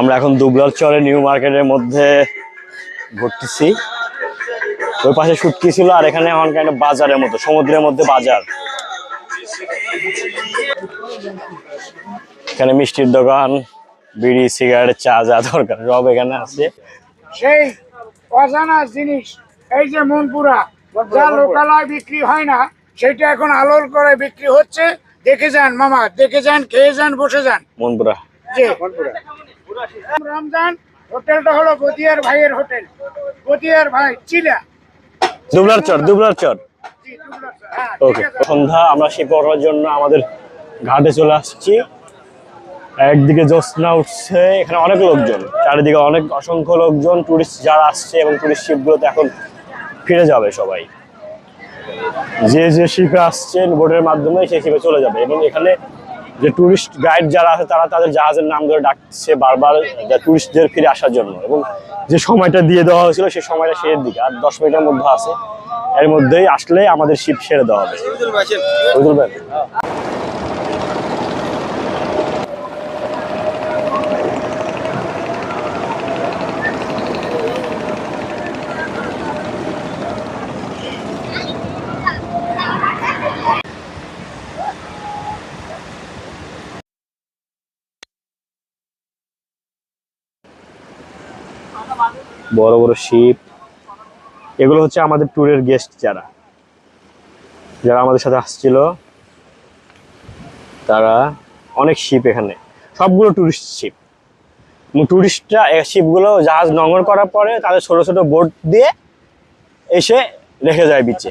আমরা এখন দুবলার চরে নিউ মার্কেটের মধ্যে ঘুরতেছি। ওই পাশে শুটকি ছিল আর এখানে এখন কেন বাজারের মতো সমুদ্রের মধ্যে বাজার। এখানে মিষ্টির দোকান বিড়ি সিগারেট চা যা দরকার সব এখানে আছে। সেই অজানা জিনিস এই যে মনপুরা যা লোকালয় বিক্রি হয় না সেটা এখন আলোর করে বিক্রি হচ্ছে। দেখে যান মামা দেখে যান খেয়ে যান বসে যান। মনপুরা। যে রমজান হোটেলটা হলো বদিয়ার ভাইয়ের হোটেল। বদিয়ার ভাই চিলা। দুবলার চর দুবলার চর। হ্যাঁ, ওকে সন্ধ্যা আমরা শিপ করার জন্য আমাদের ঘাটে চলে আসছি। একদিকে জ্যোৎস্না উঠছে এখানে অনেক লোকজন। চারিদিকে অনেক অসংখ্য লোকজন টুরিস্ট যারা আসছে এবং টুরিস্ট শিপগুলোতে এখন ফিরে যাবে সবাই। যে যে শিপে আসছেন বোটের মাধ্যমে সেই শিপে চলে যাবে এবং এখানে যে ট্যুরিস্ট গাইড যারা আছে তারা তাদের জাহাজের নাম ধরে ডাকছে বারবার ট্যুরিস্টদের ফিরে আসার জন্য। এবং যে সময়টা দিয়ে দেওয়া হয়েছিল সেই সময়টা শেষের দিকে আর দশ মিনিটের মধ্যে আছে। এর মধ্যেই আসলে আমাদের শিপ ছেড়ে দেওয়া হবে। বড় বড় শিপ। এগুলো হচ্ছে আমাদের ট্যুরের গেস্ট যারা। যারা আমাদের সাথে আসছিল, তারা অনেক শিপ এখানে। সবগুলো ট্যুরিস্ট শিপ টুরিস্টরা শিপগুলো জাহাজ নোঙর করার পরে তাদের ছোট ছোট বোট দিয়ে এসে রেখে যায় বিচে